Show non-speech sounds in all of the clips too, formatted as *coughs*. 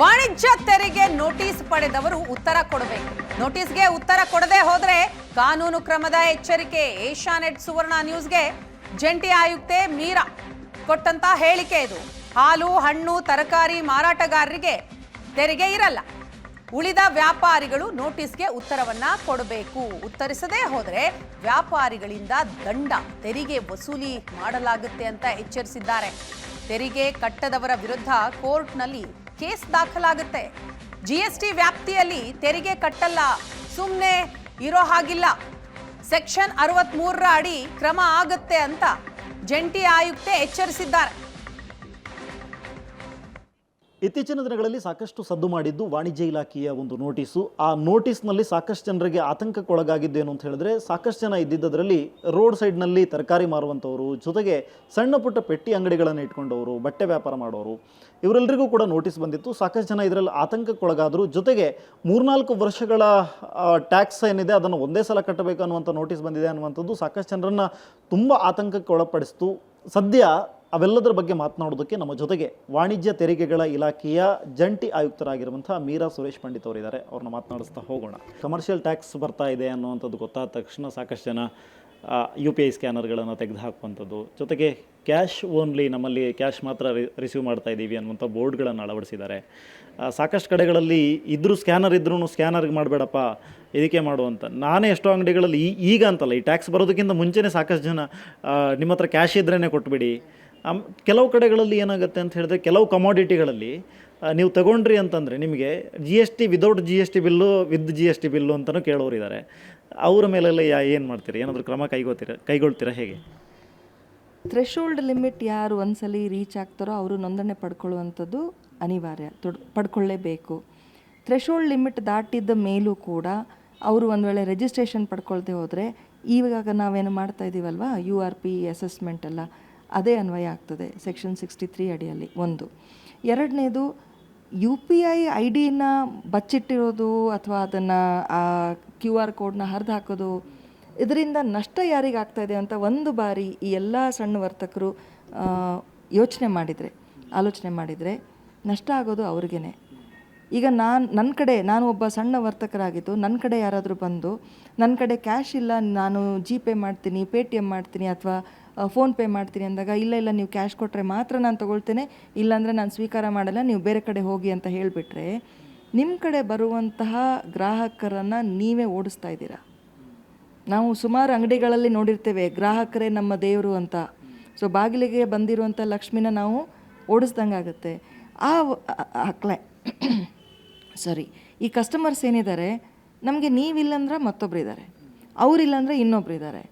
ವಾಣಿಜ್ಯ ತೆರಿಗೆ ನೋಟಿಸ್ ಪಡೆದವರು ಉತ್ತರ ಕೊಡಬೇಕು. ನೋಟಿಸ್ಗೆ ಉತ್ತರ ಕೊಡದೆ ಹೋದರೆ ಕಾನೂನು ಕ್ರಮದ ಎಚ್ಚರಿಕೆ. ಏಷ್ಯಾನೆಟ್ ಸುವರ್ಣ ನ್ಯೂಸ್ಗೆ ಜಂಟಿ ಆಯುಕ್ತೆ ಮೀರಾ ಕೊಟ್ಟಂತ ಹೇಳಿಕೆ ಇದು. ಹಾಲು, ಹಣ್ಣು, ತರಕಾರಿ ಮಾರಾಟಗಾರರಿಗೆ ತೆರಿಗೆ ಇರಲ್ಲ. ಉಳಿದ ವ್ಯಾಪಾರಿಗಳು ನೋಟಿಸ್ಗೆ ಉತ್ತರವನ್ನ ಕೊಡಬೇಕು. ಉತ್ತರಿಸದೇ ಹೋದರೆ ವ್ಯಾಪಾರಿಗಳಿಂದ ದಂಡ, ತೆರಿಗೆ ವಸೂಲಿ ಮಾಡಲಾಗುತ್ತೆ ಅಂತ ಎಚ್ಚರಿಸಿದ್ದಾರೆ. ತೆರಿಗೆ ಕಟ್ಟದವರ ವಿರುದ್ಧ ಕೋರ್ಟ್ನಲ್ಲಿ ಕೇಸ್ ದಾಖಲಾಗುತ್ತೆ. ಜಿಎಸ್ಟಿ ವ್ಯಾಪ್ತಿಯಲ್ಲಿ ತೆರಿಗೆ ಕಟ್ಟಲ್ಲ. ಸುಮ್ಮನೆ ಇರೋ ಹಾಗಿಲ್ಲ. ಸೆಕ್ಷನ್ ಅರವತ್ಮೂರರ ಅಡಿ ಕ್ರಮ ಆಗುತ್ತೆ ಅಂತ ಜಂಟಿ ಆಯುಕ್ತೆ ಎಚ್ಚರಿಸಿದ್ದಾರೆ. ಇತ್ತೀಚಿನ ದಿನಗಳಲ್ಲಿ ಸಾಕಷ್ಟು ಸದ್ದು ಮಾಡಿದ್ದು ವಾಣಿಜ್ಯ ಇಲಾಖೆಯ ಒಂದು ನೋಟಿಸು. ಆ ನೋಟಿಸ್ನಲ್ಲಿ ಸಾಕಷ್ಟು ಜನರಿಗೆ ಆತಂಕಕ್ಕೊಳಗಾಗಿದ್ದೇನು ಅಂತ ಹೇಳಿದ್ರೆ, ಸಾಕಷ್ಟು ಜನ ಇದ್ದಿದ್ದರಲ್ಲಿ ರೋಡ್ ಸೈಡ್ನಲ್ಲಿ ತರಕಾರಿ ಮಾರುವಂಥವರು, ಜೊತೆಗೆ ಸಣ್ಣ ಪುಟ್ಟ ಪೆಟ್ಟಿ ಅಂಗಡಿಗಳನ್ನು ಇಟ್ಕೊಂಡವರು, ಬಟ್ಟೆ ವ್ಯಾಪಾರ ಮಾಡೋರು ಇವರೆಲ್ಲರಿಗೂ ಕೂಡ ನೋಟಿಸ್ ಬಂದಿತ್ತು. ಸಾಕಷ್ಟು ಜನ ಇದರಲ್ಲಿ ಆತಂಕಕ್ಕೊಳಗಾದರು. ಜೊತೆಗೆ ಮೂರ್ನಾಲ್ಕು ವರ್ಷಗಳ ಟ್ಯಾಕ್ಸ್ ಏನಿದೆ ಅದನ್ನು ಒಂದೇ ಸಲ ಕಟ್ಟಬೇಕು ಅನ್ನುವಂಥ ನೋಟಿಸ್ ಬಂದಿದೆ ಅನ್ನುವಂಥದ್ದು ಸಾಕಷ್ಟು ಜನರನ್ನು ತುಂಬ ಆತಂಕಕ್ಕೆ ಒಳಪಡಿಸ್ತು. ಸದ್ಯ ಅವೆಲ್ಲದರ ಬಗ್ಗೆ ಮಾತನಾಡೋದಕ್ಕೆ ನಮ್ಮ ಜೊತೆಗೆ ವಾಣಿಜ್ಯ ತೆರಿಗೆಗಳ ಇಲಾಖೆಯ ಜಂಟಿ ಆಯುಕ್ತರಾಗಿರುವಂಥ ಮೀರಾ ಸುರೇಶ್ ಪಂಡಿತ್ ಅವರಿದ್ದಾರೆ. ಅವ್ರನ್ನ ಮಾತನಾಡಿಸ್ತಾ ಹೋಗೋಣ. ಕಮರ್ಷಿಯಲ್ ಟ್ಯಾಕ್ಸ್ ಬರ್ತಾ ಇದೆ ಅನ್ನುವಂಥದ್ದು ಗೊತ್ತಾದ ತಕ್ಷಣ ಸಾಕಷ್ಟು ಜನ ಯು ಪಿ ಐ ಸ್ಕ್ಯಾನರ್ಗಳನ್ನು ತೆಗೆದು ಹಾಕುವಂಥದ್ದು ಜೊತೆಗೆ ಕ್ಯಾಶ್ ಓನ್ಲಿ ನಮ್ಮಲ್ಲಿ ಕ್ಯಾಶ್ ಮಾತ್ರ ರಿಸೀವ್ ಮಾಡ್ತಾ ಇದ್ದೀವಿ ಅನ್ನುವಂಥ ಬೋರ್ಡ್ಗಳನ್ನು ಅಳವಡಿಸಿದ್ದಾರೆ. ಸಾಕಷ್ಟು ಕಡೆಗಳಲ್ಲಿ ಇದ್ದರೂ ಸ್ಕ್ಯಾನರ್ ಇದ್ರೂ ಸ್ಕ್ಯಾನರ್ಗೆ ಮಾಡಬೇಡಪ್ಪ, ಇದಕ್ಕೆ ಮಾಡುವಂಥ ನಾನೇ ಎಷ್ಟೋ ಅಂಗಡಿಗಳಲ್ಲಿ ಈಗ ಅಂತಲ್ಲ, ಈ ಟ್ಯಾಕ್ಸ್ ಬರೋದಕ್ಕಿಂತ ಮುಂಚೆನೇ ಸಾಕಷ್ಟು ಜನ ನಿಮ್ಮ ಹತ್ರ ಕ್ಯಾಶ್ ಇದ್ರೇ ಕೊಟ್ಬಿಡಿ. ಆಮ್- ಕೆಲವು ಕಡೆಗಳಲ್ಲಿ ಏನಾಗುತ್ತೆ ಅಂತ ಹೇಳಿದ್ರೆ ಕೆಲವು ಕಮಾಡಿಟಿಗಳಲ್ಲಿ ನೀವು ತಗೊಂಡ್ರಿ ಅಂತಂದರೆ ನಿಮಗೆ G S T without G S T bill with G S T bill ಅಂತಲೂ ಕೇಳೋರು ಇದ್ದಾರೆ ಅವರ ಮೇಲೆಲ್ಲ ಯಾ, ಏನು ಮಾಡ್ತೀರಿ? ಏನಾದರೂ ಕ್ರಮ ಕೈಗೊತೀರ ಕೈಗೊಳ್ತೀರಾ ಹೇಗೆ? ಥ್ರೆಶೋಲ್ಡ್ ಲಿಮಿಟ್ ಯಾರು ಒಂದ್ಸಲಿ ರೀಚ್ ಆಗ್ತಾರೋ ಅವರು ನೋಂದಣಿ ಪಡ್ಕೊಳ್ಳುವಂಥದ್ದು ಅನಿವಾರ್ಯ, ತೊಡ್, ಪಡ್ಕೊಳ್ಳೇಬೇಕು. ಥ್ರೆಶೋಲ್ಡ್ ಲಿಮಿಟ್ ದಾಟಿದ್ದ ಮೇಲೂ ಕೂಡ ಅವರು ಒಂದು ವೇಳೆ ರಿಜಿಸ್ಟ್ರೇಷನ್ ಪಡ್ಕೊಳ್ತೇ ಹೋದರೆ, ಇವಾಗ ನಾವೇನು ಮಾಡ್ತಾ ಇದ್ದೀವಲ್ವಾ ಯು ಆರ್ ಪಿ ಅಸೆಸ್ಮೆಂಟ್ ಎಲ್ಲ. ಅದೇ ಅನ್ವಯ ಆಗ್ತದೆ ಸೆಕ್ಷನ್ ಸಿಕ್ಸ್ಟಿ ತ್ರೀ ಅಡಿಯಲ್ಲಿ ಒಂದು. ಎರಡನೇದು ಯು ಪಿ ಐ ಐ ಡಿನ ಬಚ್ಚಿಟ್ಟಿರೋದು ಅಥವಾ ಅದನ್ನು, ಆ ಕ್ಯೂ ಆರ್ ಕೋಡ್ನ ಹರಿದು ಹಾಕೋದು ಇದರಿಂದ ನಷ್ಟ ಯಾರಿಗೆ ಆಗ್ತಾ ಇದೆ ಅಂತ ಒಂದು ಬಾರಿ ಈ ಎಲ್ಲ ಸಣ್ಣ ವರ್ತಕರು ಯೋಚನೆ ಮಾಡಿದರೆ, ಆಲೋಚನೆ ಮಾಡಿದರೆ ನಷ್ಟ ಆಗೋದು ಅವ್ರಿಗೇ ಈಗ ನಾನು ನನ್ನ ಕಡೆ, ನಾನು ಒಬ್ಬ ಸಣ್ಣ ವರ್ತಕರಾಗಿದ್ದು ನನ್ನ ಕಡೆ ಯಾರಾದರೂ ಬಂದು ನನ್ನ ಕಡೆ ಕ್ಯಾಶ್ ಇಲ್ಲ, ನಾನು ಜಿ ಪೇ ಮಾಡ್ತೀನಿ ಪೇ ಟಿ ಎಂ ಮಾಡ್ತೀನಿ ಅಥವಾ ಫೋನ್ಪೇ ಮಾಡ್ತೀನಿ ಅಂದಾಗ, ಇಲ್ಲ ಇಲ್ಲ, ನೀವು ಕ್ಯಾಶ್ ಕೊಟ್ಟರೆ ಮಾತ್ರ ನಾನು ತೊಗೊಳ್ತೇನೆ, ಇಲ್ಲಾಂದರೆ ನಾನು ಸ್ವೀಕಾರ ಮಾಡಲ್ಲ, ನೀವು ಬೇರೆ ಕಡೆ ಹೋಗಿ ಅಂತ ಹೇಳಿಬಿಟ್ರೆ ನಿಮ್ಮ ಕಡೆ ಬರುವಂತಹ ಗ್ರಾಹಕರನ್ನು ನೀವೇ ಓಡಿಸ್ತಾ ಇದ್ದೀರಾ? ನಾವು ಸುಮಾರು ಅಂಗಡಿಗಳಲ್ಲಿ ನೋಡಿರ್ತೇವೆ, ಗ್ರಾಹಕರೇ ನಮ್ಮ ದೇವರು ಅಂತ. ಸೊ ಬಾಗಿಲಿಗೆ ಬಂದಿರುವಂಥ ಲಕ್ಷ್ಮಿನ ನಾವು ಓಡಿಸ್ದಂಗೆ ಆಗುತ್ತೆ. ಆ ಕ್ಲೈ ಸಾರಿ *coughs* ಈ ಕಸ್ಟಮರ್ಸ್ ಏನಿದ್ದಾರೆ, ನಮಗೆ ನೀವಿಲ್ಲಂದ್ರೆ ಮತ್ತೊಬ್ಬರು ಇದ್ದಾರೆ ಅವರಿಲ್ಲಂದ್ರೆ ಇನ್ನೊಬ್ರು ಇದ್ದಾರೆ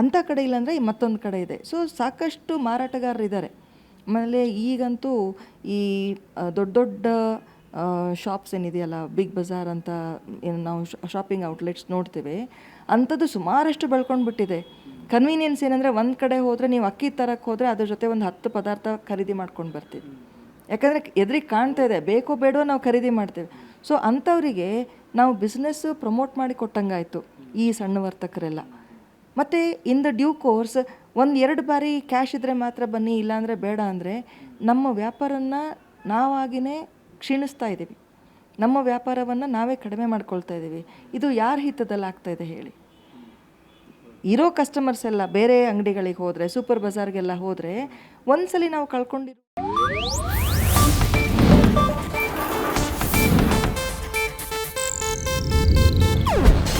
ಅಂಥ ಕಡೆ ಇಲ್ಲಾಂದರೆ ಮತ್ತೊಂದು ಕಡೆ ಇದೆ. ಸೊ ಸಾಕಷ್ಟು ಮಾರಾಟಗಾರರು ಇದ್ದಾರೆ ಆಮೇಲೆ ಈಗಂತೂ ಈ ದೊಡ್ಡ ದೊಡ್ಡ ಶಾಪ್ಸ್ ಏನಿದೆಯಲ್ಲ ಬಿಗ್ ಬಜಾರ್ ಅಂತ ಏನು ನಾವು ಶಾಪಿಂಗ್ ಔಟ್ಲೆಟ್ಸ್ ನೋಡ್ತೇವೆ, ಅಂಥದ್ದು ಸುಮಾರಷ್ಟು ಬೆಳ್ಕೊಂಡು ಬಿಟ್ಟಿದೆ ಕನ್ವೀನಿಯನ್ಸ್ ಏನಂದರೆ ಒಂದು ಕಡೆ ಹೋದರೆ ನೀವು ಅಕ್ಕಿ ತರಕ್ಕೆ ಹೋದರೆ ಅದ್ರ ಜೊತೆ ಒಂದು ಹತ್ತು ಪದಾರ್ಥ ಖರೀದಿ ಮಾಡ್ಕೊಂಡು ಬರ್ತೀವಿ. ಯಾಕಂದರೆ ಎದುರಿಗೆ ಕಾಣ್ತಾ ಇದೆ, ಬೇಕೋ ಬೇಡೋ ನಾವು ಖರೀದಿ ಮಾಡ್ತೇವೆ. ಸೊ ಅಂಥವರಿಗೆ ನಾವು ಬಿಸ್ನೆಸ್ಸು ಪ್ರಮೋಟ್ ಮಾಡಿ ಕೊಟ್ಟಂಗಾಯಿತು, ಈ ಸಣ್ಣ ವರ್ತಕರೆಲ್ಲ. ಮತ್ತು ಇನ್ ದ ಡ್ಯೂ ಕೋರ್ಸ್ ಒಂದು ಎರಡು ಬಾರಿ ಕ್ಯಾಶ್ ಇದ್ದರೆ ಮಾತ್ರ ಬನ್ನಿ, ಇಲ್ಲಾಂದರೆ ಬೇಡ ಅಂದರೆ ನಮ್ಮ ವ್ಯಾಪಾರನ ನಾವಾಗಿಯೇ ಕ್ಷೀಣಿಸ್ತಾ ಇದ್ದೀವಿ. ನಮ್ಮ ವ್ಯಾಪಾರವನ್ನು ನಾವೇ ಕಡಿಮೆ ಮಾಡ್ಕೊಳ್ತಾ ಇದ್ದೀವಿ. ಇದು ಯಾರ ಹಿತದಲ್ಲಿ ಆಗ್ತಾಯಿದೆ ಹೇಳಿ. ಇರೋ ಕಸ್ಟಮರ್ಸ್ ಎಲ್ಲ ಬೇರೆ ಅಂಗಡಿಗಳಿಗೆ ಹೋದರೆ ಸೂಪರ್ ಬಜಾರ್ಗೆಲ್ಲ ಹೋದರೆ ಒಂದ್ಸಲಿ ನಾವು ಕಳ್ಕೊಂಡಿರೋ